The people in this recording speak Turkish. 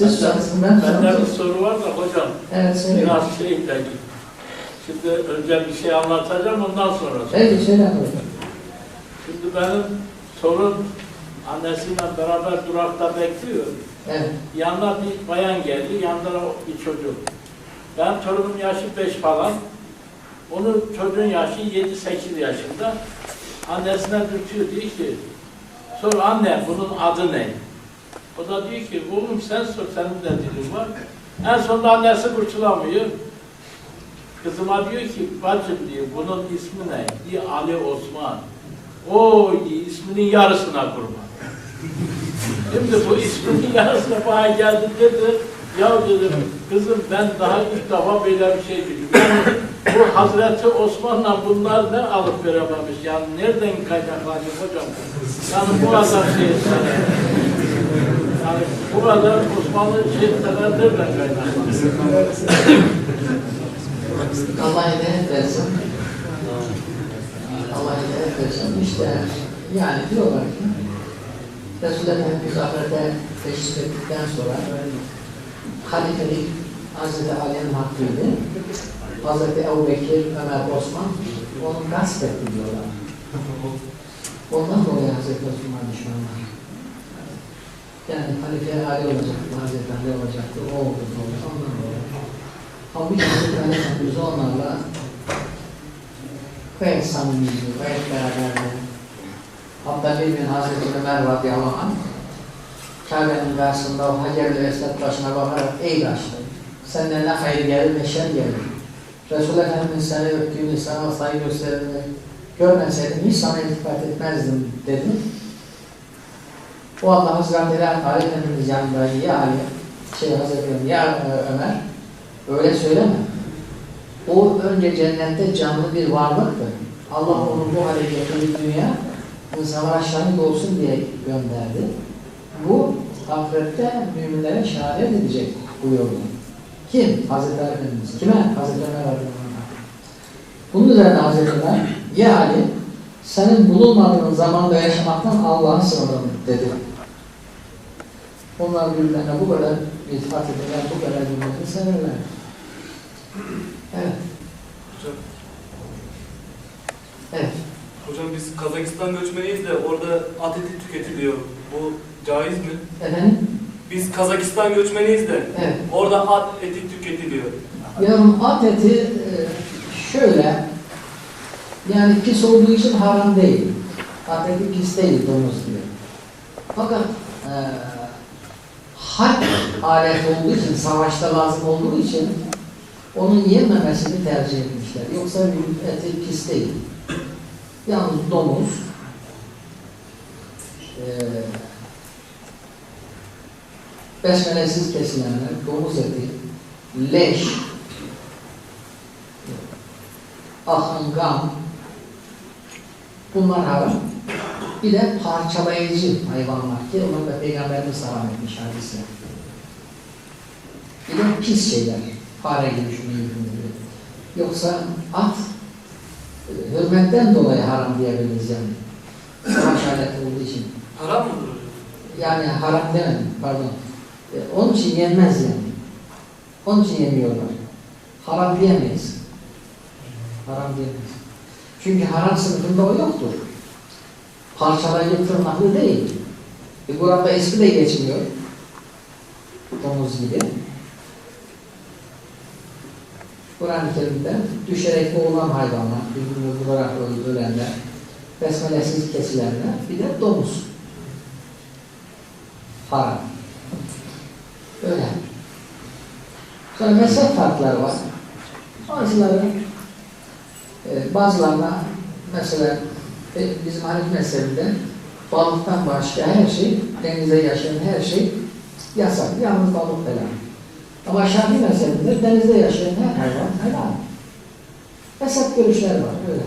Siz çalışın ben Bende sorayım. bir soru var da hocam. Evet söyle. Biraz şey ilgili. Şimdi önce bir şey anlatacağım ondan sonra. Evet söyle. Şimdi benim torun annesiyle beraber durakta bekliyor. Evet. Yanına bir bayan geldi, yanında da bir çocuk. Ben torunum yaşı 5 falan. Onun çocuğun yaşı 7-8 yaşında. Annesine dürtüyor, diyor ki, sor anne bunun adı ne? O da diyor ki, oğlum sen sor, senin de dilin var. En sonunda annesi kurtulamıyor. Kızıma diyor ki, bacım diyor, bunun ismi ne? Diyor, Ali Osman. O diyor, isminin yarısına kurban. Şimdi bu isminin yarısına bana geldi dedi. Ya dedim kızım ben daha ilk defa böyle bir şey duydum. Bu Hazreti Osman'la bunlar ne alıp verememiş? Yani nereden kaynaklanıyor hocam? Yani bu kadar şey yani bu kadar Osmanlı nereden kaynaklanıyor? Allah hidayet versin. Allah hidayet versin. İşte yani diyorlar ki Resulullah Efendimiz ahirete teşhis ettikten sonra halifelik Hazreti Ali'nin hakkıydı. Hazreti Ebu Bekir, Ömer, Osman onu gasp etti diyorlar. Ondan dolayı Hazreti Osman düşmanlar. Yani halife Ali olacaktı, Hazreti Ali olacaktı, o oldu, o oldu, ondan dolayı. Halbuki Hazreti Ali Efendimiz onlarla gayet samimiydi, gayet beraberdi. Hatta bir gün Hazreti Ömer radıyallahu anh Kabe'nin karşısında o Hacer-i Esved başına bakarak ey başlı senden ne hayır gelir ne şer gelir. Resulullah Efendimiz seni öptüğünü, sana saygı gösterdiğini görmeseydim hiç sana iltifat etmezdim dedi. O Allah Hazretleri Ali Efendimiz yanında ya Ali, şey Hazretleri ya e, Ömer öyle söyleme. O önce cennette canlı bir varlıktı. Allah onu bu hale getirdi dünya insanlara şahit olsun diye gönderdi. Bu ahirette müminlere şehadet edecek buyurdu. Kim? Hazreti Efendimiz. Kime? Hazreti Ömer Radıyallahu Bunun üzerine Hazreti Ömer, ya Ali, senin bulunmadığın zamanda yaşamaktan Allah'a sığınırım dedi. Onlar birbirlerine bu kadar iltifat ederler, bu kadar birbirlerini severler. Evet. Hocam, Evet. hocam biz Kazakistan göçmeniyiz de orada at eti tüketiliyor. Bu caiz mi? Efendim? Biz Kazakistan göçmeniyiz de Evet. orada at eti tüketiliyor. Yarım at eti e, şöyle yani pis olduğu için haram değil. At eti pis değil domuz gibi. Fakat e, harp alet olduğu için, savaşta lazım olduğu için onun yenmemesini tercih etmişler. Yoksa eti pis değil. Yalnız domuz e, besmelesiz kesilenler, domuz eti, leş, ahangam, bunlar haram. Bir de parçalayıcı hayvanlar ki onlar da Peygamberimiz haram etmiş hadisi. Bir de pis şeyler, fare gibi şunu gibi. Yoksa at e, hürmetten dolayı haram diyebiliriz yani. Savaş aleti olduğu için. Haram mıdır? Yani haram demedim, pardon. E, onun için yenmez yani. Onun için yemiyorlar. Haram diyemeyiz. Haram diyemeyiz. Çünkü haram sınıfında o yoktur. Parçalayıcı tırnaklı değil. E, burada ismi de geçmiyor. Domuz gibi. Kur'an-ı Kerim'de düşerek boğulan hayvanlar, birbirini vurarak öldürülenler, besmelesiz kesilenler, bir de domuz. Haram. Öyle. Sonra mezhep farkları var. Bazıları e, bazılarına mesela e, bizim Hanefi mezhebinde balıktan başka her şey, denizde yaşayan her şey yasak. Yalnız balık falan. Ama Şafii mezhebinde denizde yaşayan her hayvan helal. Mezhep görüşler var. Öyle.